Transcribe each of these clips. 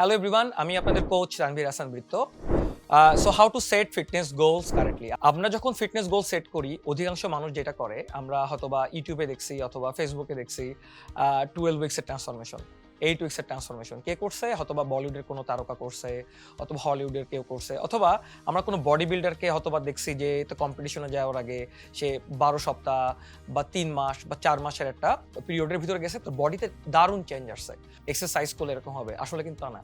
Hello everyone আমি আপনাদের coach Ranveer Hasan বৃত্ত। So how to set fitness goals correctly আমরা যখন ফিটনেস গোল সেট করি, অধিকাংশ মানুষ যেটা করে, আমরা হয়তোবা ইউটিউবে দেখছি অথবা ফেসবুকে দেখছি টুয়েলভ উইক্সের ট্রান্সফরমেশন এইট এক্সের ট্রান্সফরমেশন কে করছে? অথবা বলিউডের কোনো তারকা করছে, অথবা হলিউডের কেউ করছে, অথবা আমরা কোনো বডি বিল্ডারকে হয়তোবা দেখছি যে তো কম্পিটিশনে যাওয়ার আগে সে বারো সপ্তাহ বা তিন মাস বা চার মাসের একটা পিরিয়ডের ভিতরে গেছে, তো বডিতে দারুণ চেঞ্জ আসছে। এক্সারসাইজ করলে এরকম হবে। আসলে কিন্তু না।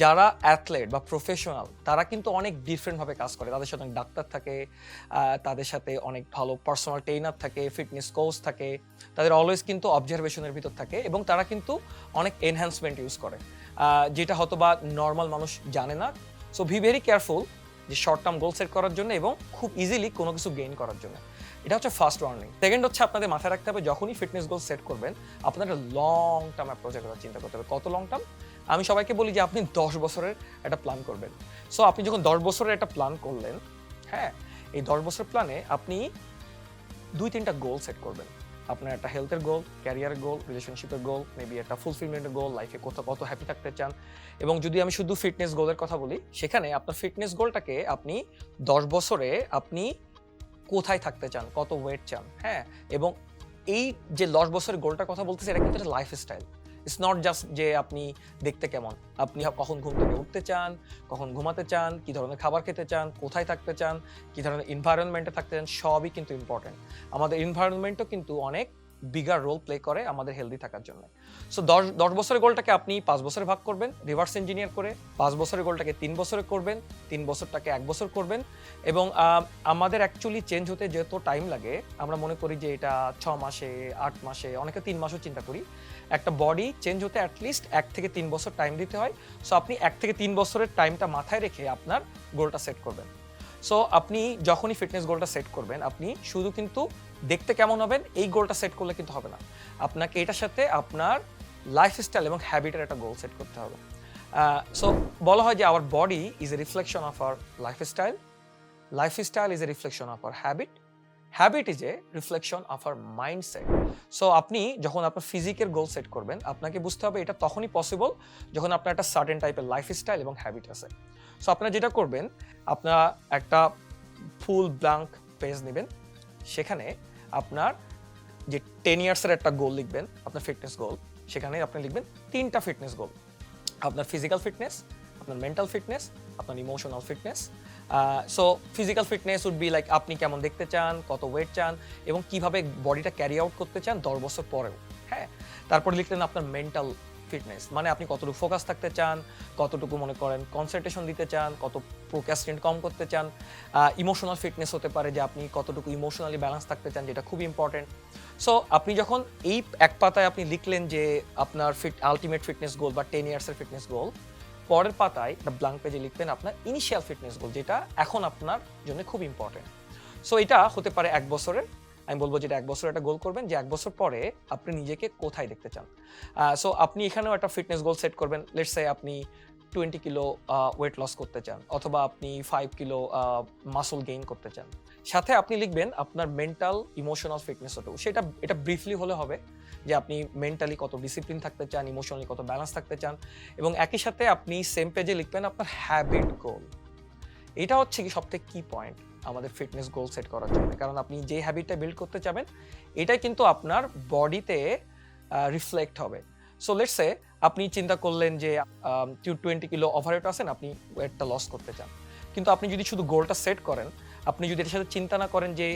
যারা অ্যাথলেট বা প্রফেশনাল তারা কিন্তু অনেক ডিফারেন্টভাবে কাজ করে। তাদের সাথে অনেক ডাক্তার থাকে তাদের সাথে অনেক ভালো পার্সোনাল ট্রেনার থাকে ফিটনেস কোচ থাকে। তাদের অলওয়েজ কিন্তু অবজারভেশনের ভিতর থাকে এবং তারা কিন্তু অনেক এনহ্যান্সমেন্ট ইউজ করে। যেটা হয়তো বা নর্মাল মানুষ জানে না। সো ভি ভেরি কেয়ারফুল যে শর্ট টার্ম গোল সেট করার জন্য এবং খুব ইজিলি কোনো কিছু গেইন করার জন্য। এটা হচ্ছে ফার্স্ট ওয়ার্নিং সেকেন্ড হচ্ছে আপনাদের মাথায় রাখতে হবে, যখনই ফিটনেস গোল সেট করবেন আপনাদের লং টার্ম অ্যাপ্রোচের কথা চিন্তা করতে হবে। কত লং টার্ম আমি সবাইকে বলি যে আপনি দশ বছরের একটা প্ল্যান করবেন। সো আপনি যখন দশ বছরের একটা প্ল্যান করলেন হ্যাঁ এই দশ বছর প্ল্যানে আপনি দুই, তিনটা গোল সেট করবেন। আপনার একটা হেলথের গোল ক্যারিয়ার গোল রিলেশনশিপের গোল মেবি একটা ফুলফিলমেন্টের গোল লাইফে কোথাও, কত হ্যাপি থাকতে চান। এবং যদি আমি শুধু ফিটনেস গোলের কথা বলি, সেখানে আপনার ফিটনেস গোলটাকে আপনি দশ বছরে আপনি কোথায় থাকতে চান, কত ওয়েট চান হ্যাঁ? এবং এই যে দশ বছরের গোলটার কথা বলতেছে, এটা কিন্তু একটা lifestyle it's not just যে আপনি দেখতে কেমন। আপনি কখন ঘুম থেকে উঠতে চান, কখন ঘুমাতে চান, কি ধরনের খাবার খেতে চান, কোথায় থাকতে চান, কি ধরনের এনভায়রনমেন্টে থাকতে চান, সবই কিন্তু ইম্পর্টেন্ট আমাদের এনভায়রনমেন্টও কিন্তু অনেক বিগার রোল প্লে করে আমাদের হেলদি থাকার জন্য। সো দশ দশ বছরের গোলটাকে আপনি পাঁচ বছরে ভাগ করবেন রিভার্স ইঞ্জিনিয়ার করে পাঁচ বছরের গোলটাকে তিন বছরে করবেন, তিন বছরটাকে এক বছর করবেন এবং আমাদের অ্যাকচুয়ালি চেঞ্জ হতে যত টাইম লাগে, আমরা মনে করি যে এটা ছ মাসে, আট মাসে, অনেকে তিন মাসও চিন্তা করি, একটা বডি চেঞ্জ হতে অ্যাটলিস্ট এক থেকে তিন বছর টাইম দিতে হয়। সো আপনি এক থেকে তিন বছরের টাইমটা মাথায় রেখে আপনার গোলটা সেট করবেন। সো আপনি যখনই ফিটনেস গোলটা সেট করবেন, আপনি শুধু কিন্তু দেখতে কেমন হবেন, এই গোলটা সেট করলে কিন্তু হবে না। আপনাকে এটার সাথে আপনার লাইফস্টাইল এবং হ্যাবিটের একটা গোল সেট করতে হবে। সো বলা হয় যে our body is a reflection of our lifestyle lifestyle is a reflection of our habit habit is a reflection of our mindset so আপনি যখন আপনার ফিজিকের গোল সেট করবেন, আপনাকে বুঝতে হবে এটা তখনই পসিবল যখন আপনার একটা সার্টেন টাইপের লাইফস্টাইল এবং হ্যাবিট আছে। সো আপনারা যেটা করবেন, আপনারা একটা ফুল ব্ল্যাঙ্ক পেজ নেবেন। সেখানে আপনার যে টেন ইয়ার্সের একটা গোল লিখবেন, আপনার ফিটনেস গোল সেখানে আপনি লিখবেন তিনটা ফিটনেস গোল আপনার ফিজিক্যাল ফিটনেস আপনার মেন্টাল ফিটনেস আপনার emotional fitness so physical fitness would be like আপনি কেমন দেখতে চান, কত ওয়েট চান, এবং কীভাবে বডিটা ক্যারি আউট করতে চান দশ বছর পরেও হ্যাঁ? তারপরে লিখলেন আপনার মেন্টাল ফিটনেস মানে আপনি কতটুকু ফোকাস থাকতে চান, কতটুকু মনে করেন কনসেন্ট্রেশন দিতে চান, কত প্রোক্যাস্টিনেট কম করতে চান ইমোশনাল ফিটনেস হতে পারে যে আপনি কতটুকু ইমোশনালি ব্যালেন্স থাকতে চান, যেটা খুব ইম্পর্টেন্ট সো আপনি যখন এই এক পাতায় আপনি লিখলেন যে আপনার ফিট আলটিমেট ফিটনেস গোল বা টেন ইয়ার্সের ফিটনেস গোল পরের পাতায় একটা ব্ল্যাঙ্ক পেজে লিখবেন আপনার ইনিশিয়াল ফিটনেস গোল যেটা এখন আপনার জন্য খুব ইম্পর্টেন্ট সো এটা হতে পারে এক বছরের আমি বলব যেটা এক বছর একটা গোল করবেন যে এক বছর পরে আপনি নিজেকে কোথায় দেখতে চান। সো আপনি এখানেও একটা ফিটনেস গোল সেট করবেন। লেটস সে আপনি টোয়েন্টি কিলো ওয়েট লস করতে চান অথবা আপনি ফাইভ কিলো মাসল গেইন করতে চান। সাথে আপনি লিখবেন আপনার মেন্টাল ইমোশনাল ফিটনেস হতেও সেটা, এটা ব্রিফলি হলে হবে যে আপনি মেন্টালি কত ডিসিপ্লিন থাকতে চান ইমোশনালি কত ব্যালেন্স থাকতে চান এবং একই সাথে আপনি সেম পেজে লিখবেন আপনার হ্যাবিট গোল এটা হচ্ছে কি সবথেকে কি পয়েন্ট আমাদের ফিটনেস গোল সেট করার জন্য। কারণ আপনি যে হ্যাবিটটা বিল্ড করতে চাবেন, এটাই কিন্তু আপনার বডিতে রিফ্লেক্ট হবে। সো লেটস লেটসে আপনি চিন্তা করলেন যে টোয়েন্টি কিলো ওভারওয়েট আছেন, আপনি ওয়েটটা লস করতে চান। কিন্তু আপনি যদি শুধু গোলটা সেট করেন, আপনি যদি এটার সাথে চিন্তা না করেন যে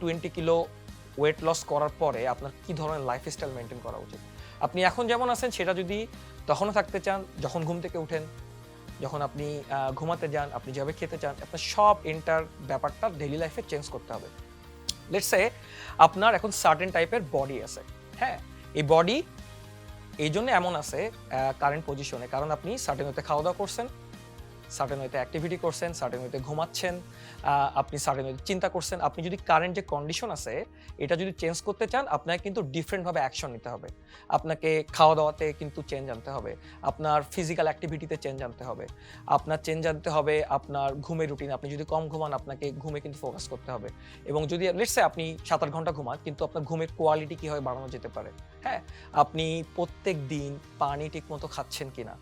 টোয়েন্টি কিলো ওয়েট লস করার পরে আপনার কি ধরনের লাইফস্টাইল মেনটেন করা উচিত? আপনি এখন যেমন আছেন, সেটা যদি তখনও থাকতে চান, যখন ঘুম থেকে উঠেন যখন আপনি ঘুমাতে যান, আপনি যেভাবে খেতে চান, আপনার সব এন্টার ব্যাপারটা ডেলি লাইফে চেঞ্জ করতে হবে। লেটস লেটসে আপনার এখন সার্টেন টাইপের বডি আছে। হ্যাঁ এই বডি এই জন্য এমন আছে কারেন্ট পজিশনে কারণ আপনি সার্টেন হতে খাওয়া দাওয়া করছেন সার্টেন ওয়েতে অ্যাক্টিভিটি করছেন, সার্টেন ওয়েতে ঘুমাচ্ছেন আপনি সার্টেন ওয়েতে চিন্তা করছেন, আপনি যদি কারেন্ট যে কন্ডিশন আছে, এটা যদি চেঞ্জ করতে চান, আপনাকে কিন্তু ডিফারেন্টভাবে অ্যাকশন নিতে হবে। আপনাকে খাওয়া দাওয়াতে কিন্তু চেঞ্জ আনতে হবে, আপনার ফিজিক্যাল অ্যাক্টিভিটিতে চেঞ্জ আনতে হবে, আপনার চেঞ্জ আনতে হবে আপনার ঘুমের রুটিন আপনি যদি কম ঘুমান, আপনাকে ঘুমে কিন্তু ফোকাস করতে হবে। এবং যদি লেটসে আপনি সাত আট ঘণ্টা ঘুমান, কিন্তু আপনার ঘুমের কোয়ালিটি কীভাবে বাড়ানো যেতে পারে হ্যাঁ? আপনি প্রত্যেক দিন পানি ঠিকমতো খাচ্ছেন কিনা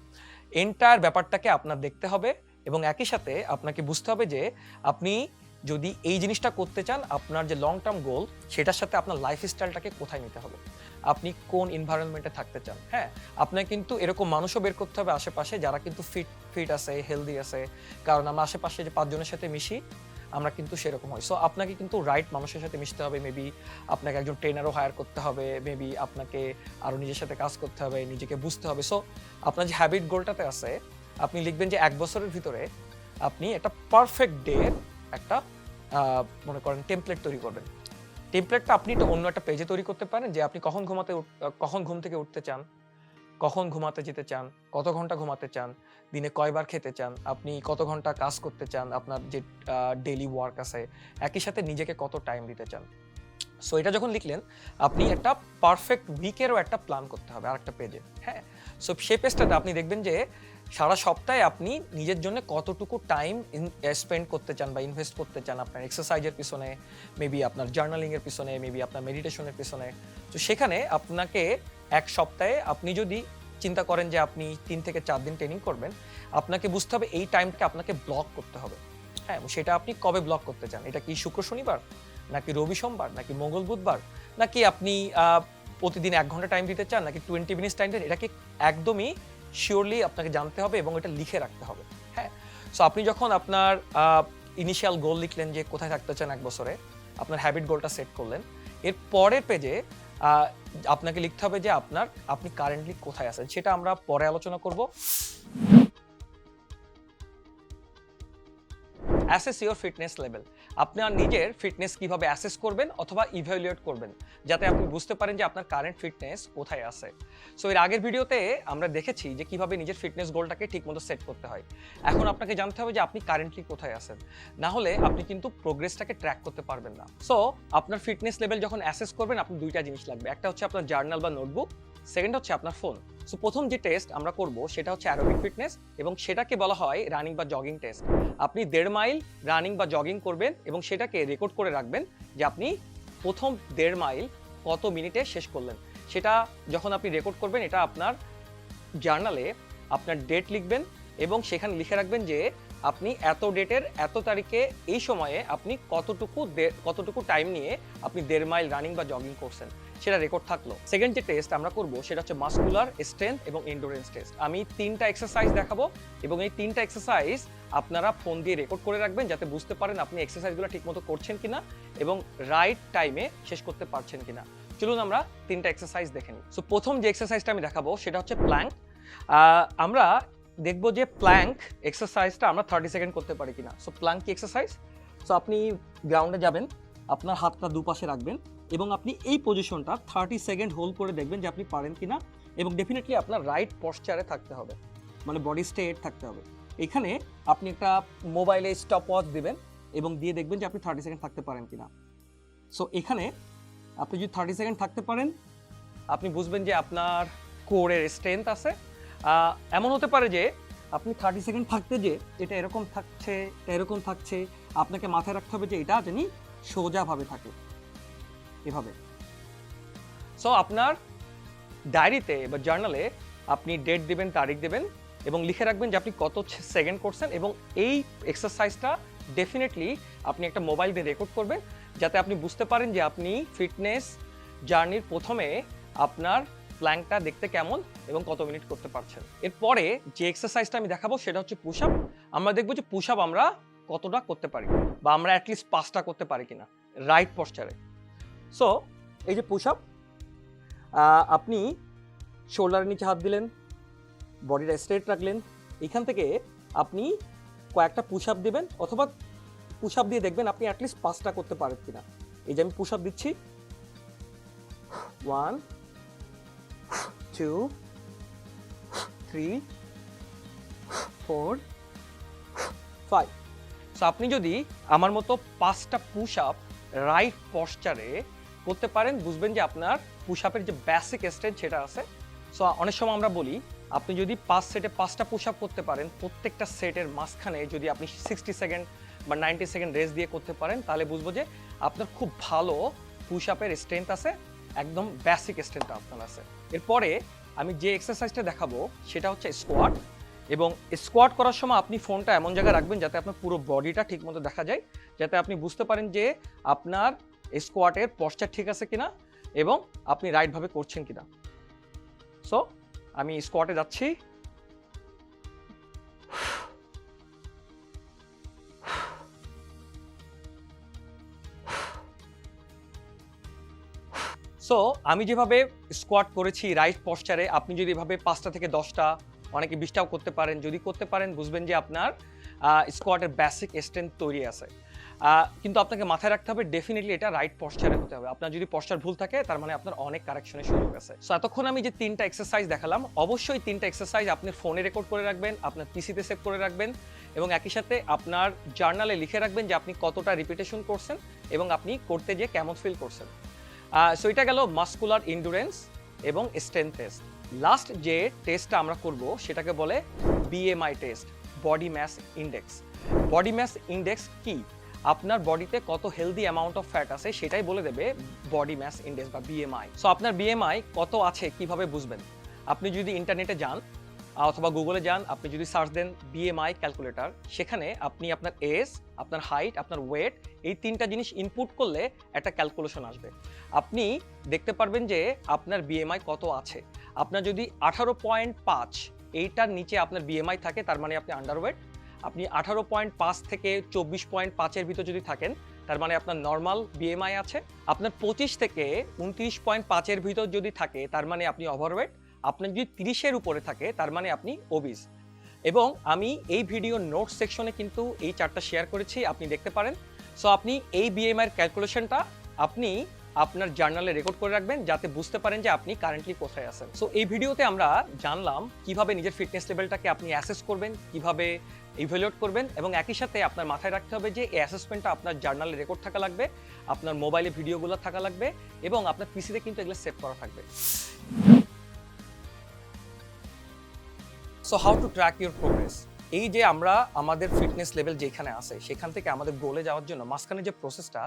এন্টায়ার ব্যাপারটাকে আপনার দেখতে হবে এবং একই সাথে আপনাকে বুঝতে হবে যে আপনি যদি এই জিনিসটা করতে চান, আপনার যে লং টার্ম গোল সেটার সাথে আপনার লাইফ স্টাইলটাকে কোথায় নিতে হবে? আপনি কোন এনভায়রনমেন্টে থাকতে চান? হ্যাঁ আপনাকে কিন্তু এরকম মানুষও বের করতে হবে আশেপাশে যারা কিন্তু ফিট ফিট আছে হেলদি আছে। কারণ আমরা আশেপাশে যে পাঁচজনের সাথে মিশি আমরা কিন্তু সেরকম হয় সো আপনাকে কিন্তু রাইট মানুষের সাথে মিশতে হবে মেবি আপনাকে একজন ট্রেনারও হায়ার করতে হবে মেবি আপনাকে আরও নিজের সাথে কাজ করতে হবে, নিজেকে বুঝতে হবে। সো আপনার যে হ্যাবিট গোলটাতে আছে, আপনি লিখবেন যে এক বছরের ভিতরে আপনি একটা পারফেক্ট ডে একটা মনে করেন টেমপ্লেট তৈরি করবেন। টেমপ্লেটটা আপনি অন্য একটা পেজে তৈরি করতে পারেন যে আপনি কখন ঘুমাতে কখন ঘুম থেকে উঠতে চান। কখন ঘুমাতে যেতে চান, কত ঘণ্টা ঘুমাতে চান, দিনে কয়বার খেতে চান, আপনি কত ঘণ্টা কাজ করতে চান, আপনার যে ডেলি ওয়ার্ক আছে, একই সাথে নিজেকে কত টাইম দিতে চান। সো এটা যখন লিখলেন, আপনি একটা পারফেক্ট উইকেরও একটা প্ল্যান করতে হবে আর একটা পেজে হ্যাঁ? সো সেই পেজটাতে আপনি দেখবেন যে, সারা সপ্তাহে আপনি নিজের জন্য কতটুকু টাইম স্পেন্ড করতে চান বা ইনভেস্ট করতে চান আপনার এক্সারসাইজের পিছনে মেবি আপনার জার্নালিংয়ের পিছনে মেবি আপনার মেডিটেশনের পিছনে। তো সেখানে আপনাকে এক সপ্তাহে আপনি যদি চিন্তা করেন যে আপনি তিন থেকে চার দিন ট্রেনিং করবেন, আপনাকে বুঝতে হবে এই টাইমটাকে আপনাকে ব্লক করতে হবে। হ্যাঁ সেটা আপনি কবে ব্লক করতে চান? এটা কি শুক্র শনিবার, নাকি রবি সোমবার, নাকি মঙ্গল বুধবার, নাকি আপনি প্রতিদিন এক ঘণ্টা টাইম দিতে চান, নাকি টোয়েন্টি মিনিটস টাইম দেন এটাকে একদমই শিওরলি আপনাকে জানতে হবে এবং এটা লিখে রাখতে হবে। হ্যাঁ সো আপনি যখন আপনার ইনিশিয়াল গোল লিখলেন যে কোথায় থাকতে চান এক বছরে, আপনার হ্যাবিট গোলটা সেট করলেন, এর পরের পেজে আপনাকে লিখতে হবে যে আপনার আপনি কারেন্টলি কোথায় আছেন সেটা আমরা পরে আলোচনা করব। Assess your fitness level. আপনার নিজের ফিটনেস কীভাবে অ্যাসেস করবেন অথবা ইভ্যালুয়েট করবেন, যাতে আপনি বুঝতে পারেন যে আপনার কারেন্ট ফিটনেস কোথায় আছে। সো এর আগের ভিডিওতে আমরা দেখেছি যে কীভাবে নিজের ফিটনেস গোলটাকে ঠিকমতো সেট করতে হয়। এখন আপনাকে জানতে হবে যে আপনি কারেন্টলি কোথায় আছেন। না হলে আপনি কিন্তু প্রোগ্রেসটাকে ট্র্যাক করতে পারবেন না। সো আপনার ফিটনেস লেভেল যখন অ্যাসেস করবেন আপনি দুইটা জিনিস লাগবে। একটা হচ্ছে আপনার জার্নাল বা নোটবুক সেকেন্ড হচ্ছে আপনার ফোন সো প্রথম যে টেস্ট আমরা করব সেটা হচ্ছে অ্যারোবিক ফিটনেস এবং সেটাকে বলা হয় রানিং বা জগিং টেস্ট আপনি দেড় মাইল রানিং বা জগিং করবেন এবং সেটাকে রেকর্ড করে রাখবেন যে আপনি প্রথম দেড় মাইল কত মিনিটে শেষ করলেন। সেটা যখন আপনি রেকর্ড করবেন, এটা আপনার জার্নালে আপনার ডেট লিখবেন এবং সেখানে লিখে রাখবেন যে আপনি এত ডেটের, এত তারিখে এই সময়ে আপনি কতটুকু কতটুকু টাইম নিয়ে আপনি দেড় মাইল রানিং বা জগিং করছেন, সেটা রেকর্ড থাকল। সেকেন্ড যে টেস্ট আমরা করব, সেটা হচ্ছে মাস্কুলার স্ট্রেংথ এবং এন্ডুরেন্স টেস্ট আমি তিনটা এক্সারসাইজ দেখাবো এবং এই তিনটা এক্সারসাইজ আপনারা ফোন দিয়ে রেকর্ড করে রাখবেন যাতে বুঝতে পারেন আপনি এক্সারসাইজগুলো ঠিকমতো করছেন কিনা এবং রাইট টাইমে শেষ করতে পারছেন কিনা। চলুন আমরা তিনটা এক্সারসাইজ দেখে নিই। সো প্রথম যে এক্সারসাইজটা আমি দেখাবো, সেটা হচ্ছে প্ল্যাঙ্ক আমরা দেখব যে প্ল্যাঙ্ক এক্সারসাইজটা আমরা থার্টি সেকেন্ড করতে পারি কিনা। সো প্ল্যাঙ্ক কি এক্সারসাইজ সো আপনি গ্রাউন্ডে যাবেন, আপনার হাতটা দুপাশে রাখবেন এবং আপনি এই পজিশনটা থার্টি সেকেন্ড হোল্ড করে দেখবেন যে আপনি পারেন কিনা এবং ডেফিনেটলি আপনার রাইট পশ্চারে থাকতে হবে। মানে বডি স্ট্রেট থাকতে হবে। এখানে আপনি একটা মোবাইলে স্টপ ওয়াচ দেবেন এবং দিয়ে দেখবেন যে আপনি থার্টি সেকেন্ড থাকতে পারেন কিনা। সো এখানে আপনি যদি থার্টি সেকেন্ড থাকতে পারেন, আপনি বুঝবেন যে আপনার কোরের স্ট্রেংথ আছে। এমন হতে পারে যে আপনি থার্টি সেকেন্ড থাকতে যে এটা এরকম থাকছে, এটা এরকম থাকছে, আপনাকে মাথায় রাখতে হবে যে এটা জানি সোজাভাবে থাকে। এভাবে। সো আপনার ডায়েরিতে বা জার্নালে আপনি ডেট দেবেন, তারিখ দেবেন এবং লিখে রাখবেন যে আপনি কত সেকেন্ড করছেন এবং এই এক্সারসাইজটা ডেফিনেটলি আপনি একটা মোবাইল দিয়ে রেকর্ড করবেন, যাতে আপনি বুঝতে পারেন যে আপনি ফিটনেস জার্নির প্রথমে আপনার প্ল্যাঙ্কটা দেখতে কেমন এবং কত মিনিট করতে পারছেন। এরপরে যে এক্সারসাইজটা আমি দেখাবো সেটা হচ্ছে পুশ আপ আমরা দেখব যে পুশ আপ আমরা কতটা করতে পারি বা আমরা অ্যাটলিস্ট পাঁচটা করতে পারি কিনা রাইট পশ্চারে সো এই যে পুশ আপ আপনি শোল্ডারের নিচে হাত দিলেন বডিটা স্ট্রেট রাখলেন, এখান থেকে আপনি কয়েকটা পুশ আপ দেবেন অথবা পুশ আপ দিয়ে দেখবেন আপনি অ্যাটলিস্ট পাঁচটা করতে পারেন কিনা। এই যে আমি পুশ আপ দিচ্ছি। One two three four five so আপনি যদি আমার মতো পাঁচটা পুশ আপ রাইট পশ্চারে করতে পারেন, বুঝবেন যে আপনার পুশ আপের যে বেসিক স্টেজ সেটা আছে। সো অনেক সময় আমরা বলি, আপনি যদি পাঁচ সেটে পাঁচটা পুশ আপ করতে পারেন, প্রত্যেকটা সেটের মাঝখানে যদি আপনি সিক্সটি সেকেন্ড বা নাইনটি সেকেন্ড রেস্ট দিয়ে করতে পারেন, তাহলে বুঝব যে আপনার খুব ভালো পুশ আপের স্ট্রেংথ আছে। একদম বেসিক স্ট্রেংথ আপনার আছে। এরপরে আমি যে এক্সারসাইজটা দেখাবো, সেটা হচ্ছে স্কোয়াট এবং স্কোয়াট করার সময় আপনি ফোনটা এমন জায়গায় রাখবেন যাতে আপনার পুরো বডিটা ঠিকমতো দেখা যায়, যাতে আপনি বুঝতে পারেন যে আপনার স্কোয়াটের পশ্চার ঠিক আছে কিনা এবং আপনি রাইটভাবে করছেন কিনা। সো আমি স্কোয়াটে যাচ্ছি। সো আমি যেভাবে স্কোয়াট করেছি রাইট পশ্চারে আপনি যদি এভাবে পাঁচটা থেকে দশটা, অনেকে বিশটাও করতে পারেন, যদি করতে পারেন, বুঝবেন যে আপনার স্কোয়াটের বেসিক স্ট্রেংথ তৈরি আছে। কিন্তু আপনাকে মাথায় রাখতে হবে ডেফিনেটলি এটা রাইট পশ্চারে হতে হবে। আপনার যদি পশ্চার ভুল থাকে, তার মানে আপনার অনেক কারেকশনের সুযোগ আছে। সো এতক্ষণ আমি যে তিনটা এক্সারসাইজ দেখালাম, অবশ্যই তিনটা এক্সারসাইজ আপনি ফোনে রেকর্ড করে রাখবেন, আপনার পিসিতে সেভ করে রাখবেন এবং একই সাথে আপনার জার্নালে লিখে রাখবেন যে আপনি কতটা রিপিটেশন করছেন এবং আপনি করতে যে কেমন ফিল করছেন। সো এটা গেল মাস্কুলার ইন্ডুরেন্স এবং স্ট্রেংথ টেস্ট লাস্ট যে টেস্টটা আমরা করব, সেটাকে বলে BMI test body mass index body mass index কি? আপনার বডিতে কত হেলদি অ্যামাউন্ট অফ ফ্যাট আছে, সেটাই বলে দেবে বডি ম্যাস ইন্ডেক্স বা বিএমআই সো আপনার বিএমআই কত আছে, কীভাবে বুঝবেন? আপনি যদি ইন্টারনেটে যান অথবা গুগলে যান, আপনি যদি সার্চ দেন বিএমআই ক্যালকুলেটর সেখানে আপনি আপনার এজ আপনার হাইট আপনার ওয়েট এই তিনটা জিনিস ইনপুট করলে একটা ক্যালকুলেশন আসবে। আপনি দেখতে পারবেন যে আপনার বিএমআই কত আছে। আপনার যদি আঠারো পয়েন্ট পাঁচ, এইটার নিচে আপনার বিএমআই থাকে, তার মানে আপনি আন্ডারওয়েট আপনি আঠারো পয়েন্ট পাঁচ থেকে চব্বিশ পয়েন্ট পাঁচের ভিতর যদি থাকেন, তার মানে আপনার নর্মাল বিএমআই আছে। আপনার পঁচিশ থেকে উনত্রিশ পয়েন্ট পাঁচের ভিতর যদি থাকে, তার মানে আপনি ওভারওয়েট আপনার যদি তিরিশের উপরে থাকে, তার মানে আপনি ওবিস এবং আমি এই ভিডিও নোট সেকশনে কিন্তু এই চারটা শেয়ার করেছি, আপনি দেখতে পারেন। সো আপনি এই বিএমআই এর ক্যালকুলেশনটা আপনি আপনার জার্নালে রেকর্ড করে রাখবেন, যাতে বুঝতে পারেন যে আপনি কারেন্টলি কোথায় আছেন। সো এই ভিডিওতে আমরা জানলাম কীভাবে নিজের ফিটনেস লেভেলটাকে আপনি অ্যাসেস করবেন, কীভাবে ইভ্যালুয়েট করবেন, এবং একই সাথে আপনার মাথায় রাখতে হবে যে এই অ্যাসেসমেন্টটা আপনার জার্নালে রেকর্ড থাকা লাগবে, আপনার মোবাইলে ভিডিওগুলো থাকা লাগবে, এবং আপনার পিসিতে কিন্তু এগুলো সেভ করা থাকবে। So how to track your progress এই যে আমরা আমাদের ফিটনেস লেভেল যেখানে আছে, সেখান থেকে আমাদের গোলে যাওয়ার জন্য মাঝখানে যে প্রসেসটা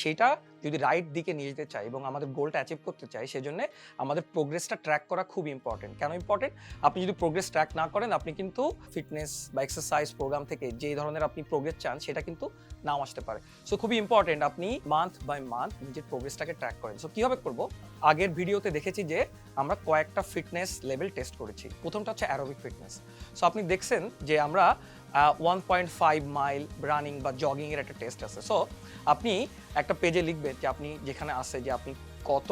সেটা যদি রাইট দিকে নিয়ে যেতে চাই এবং আমাদের গোলটা অ্যাচিভ করতে চাই, সেজন্য আমাদের প্রোগ্রেসটা ট্র্যাক করা খুব ইম্পর্টেন্ট কেন ইম্পর্টেন্ট আপনি যদি প্রোগ্রেস ট্র্যাক না করেন, আপনি কিন্তু ফিটনেস বা এক্সারসাইজ প্রোগ্রাম থেকে যে ধরনের আপনি প্রোগ্রেস চান, সেটা কিন্তু নাও আসতে পারে। সো খুবই ইম্পর্টেন্ট আপনি মান্থ বাই মান্থ নিজের প্রোগ্রেসটাকে ট্র্যাক করেন। সো কীভাবে করব? আগের ভিডিওতে দেখেছি যে আমরা কয়েকটা ফিটনেস লেভেল টেস্ট করেছি। প্রথমটা হচ্ছে অ্যারোবিক ফিটনেস। সো আপনি দেখছেন যে আমরা one point five mile running বা জগিংয়ের একটা টেস্ট আছে। সো আপনি একটা পেজে লিখবেন যে আপনি যেখানে আসে যে আপনি কত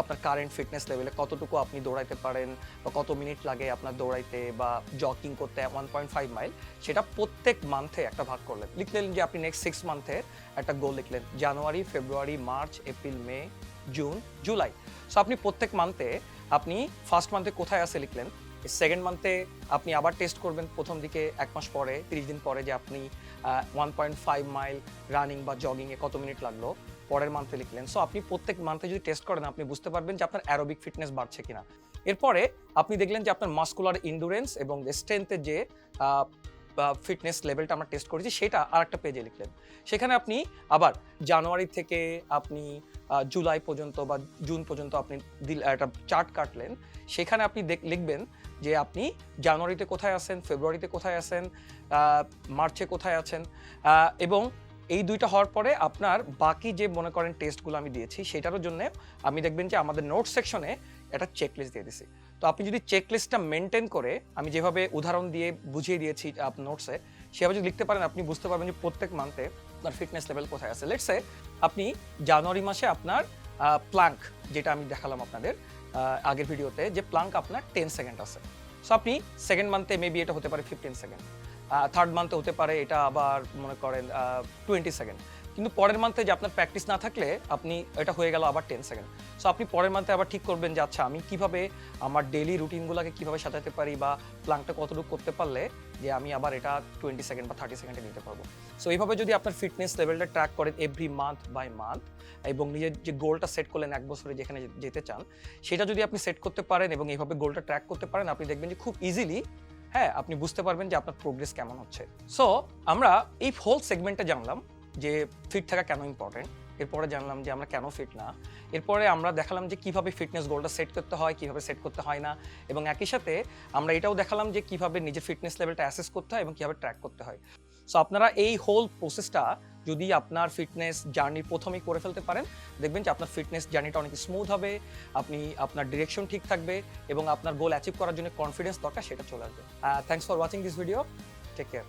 আপনার কারেন্ট ফিটনেস লেভেলে কতটুকু আপনি দৌড়াইতে পারেন বা কত মিনিট লাগে আপনার দৌড়াইতে বা জগিং করতে ওয়ান পয়েন্ট ফাইভ মাইল সেটা প্রত্যেক মান্থে একটা ভাগ করলেন। লিখলেন যে আপনি নেক্সট সিক্স মান্থে একটা গোল লিখলেন January February March April May June July so আপনি প্রত্যেক মান্থে আপনি ফার্স্ট মান্থে কোথায় আছে লিখলেন সেকেন্ড মান্থে আপনি আবার টেস্ট করবেন প্রথম দিকে এক মাস পরে, তিরিশ দিন পরে যে আপনি one point five mile running বা জগিংয়ে কত মিনিট লাগল। পরের মান্থে লিখলেন। সো আপনি প্রত্যেক মান্থে যদি টেস্ট করেন, আপনি বুঝতে পারবেন যে আপনার অ্যারোবিক ফিটনেস বাড়ছে কিনা। এরপরে আপনি দেখলেন যে আপনার মাস্কুলার ইন্ডুরেন্স এবং স্ট্রেংথের যে ফিটনেস লেভেলটা আমরা টেস্ট করেছি, সেটা আর একটা পেজে লিখলেন। সেখানে আপনি আবার জানুয়ারি থেকে আপনি জুলাই পর্যন্ত বা জুন পর্যন্ত আপনি দিল- একটা চার্ট কাটলেন। সেখানে আপনি লিখবেন যে আপনি জানুয়ারিতে কোথায় আছেন, ফেব্রুয়ারিতে কোথায় আছেন মার্চে কোথায় আছেন এবং এই দুইটা হওয়ার পরে আপনার বাকি যে মনে করেন টেস্টগুলো আমি দিয়েছি, সেটারও জন্য আমি দেখবেন যে আমাদের নোট সেকশনে একটা চেকলিস্ট দিয়ে দিছি তো আপনি যদি চেকলিস্টটা মেনটেন করে, আমি যেভাবে উদাহরণ দিয়ে বুঝিয়ে দিয়েছি নোটসে সেভাবে যদি লিখতে পারেন, আপনি বুঝতে পারবেন যে প্রত্যেক মান্থে আপনার ফিটনেস লেভেল কোথায় আছে। লেটসে আপনি জানুয়ারি মাসে আপনার প্লাঙ্ক যেটা আমি দেখালাম আপনাদের আগের ভিডিওতে যে প্লাঙ্ক আপনার টেন সেকেন্ড আছে। সো আপনি সেকেন্ড মান্থে মেবি এটা হতে পারে ফিফটিন সেকেন্ড থার্ড মান্থে হতে পারে, এটা আবার মনে করেন টোয়েন্টি সেকেন্ড কিন্তু পরের মান্থে যে আপনার প্র্যাকটিস না থাকলে আপনি, এটা হয়ে গেল আবার টেন সেকেন্ড সো আপনি পরের মান্থে আবার ঠিক করবেন যে আচ্ছা আমি কীভাবে আমার ডেইলি রুটিনগুলোকে কীভাবে সাজাতে পারি বা প্ল্যানটা কতটুকু করতে পারলে যে, আমি আবার এটা টোয়েন্টি সেকেন্ড বা থার্টি সেকেন্ডে নিতে পারব? সো এইভাবে যদি আপনার ফিটনেস লেভেলটা ট্র্যাক করেন এভরি মান্থ বাই মান্থ এবং নিজের যে গোলটা সেট করলেন এক বছরে যেখানে যেতে চান, সেটা যদি আপনি সেট করতে পারেন এবং এইভাবে গোলটা ট্র্যাক করতে পারেন, আপনি দেখবেন যে খুব ইজিলি হ্যাঁ আপনি বুঝতে পারবেন যে আপনার প্রোগ্রেস কেমন হচ্ছে। সো আমরা এই হোল সেগমেন্টটা জানলাম যে ফিট থাকা কেন ইম্পর্টেন্ট এরপরে জানলাম যে আমরা কেন ফিট না, এরপরে আমরা দেখালাম যে কীভাবে ফিটনেস গোলটা সেট করতে হয়, কীভাবে সেট করতে হয় না, এবং একই সাথে আমরা এটাও দেখালাম যে কীভাবে নিজের ফিটনেস লেভেলটা অ্যাসেস করতে হয় এবং কীভাবে ট্র্যাক করতে হয়। সো আপনারা এই হোল প্রসেসটা যদি আপনার ফিটনেস জার্নি প্রথমেই করে ফেলতে পারেন, দেখবেন যে আপনার ফিটনেস জার্নিটা অনেক স্মুথ হবে, আপনি, আপনার ডিরেকশন ঠিক থাকবে এবং আপনার গোল অ্যাচিভ করার জন্য কনফিডেন্স দরকার, সেটা চলে আসবে। Thanks for watching this video take care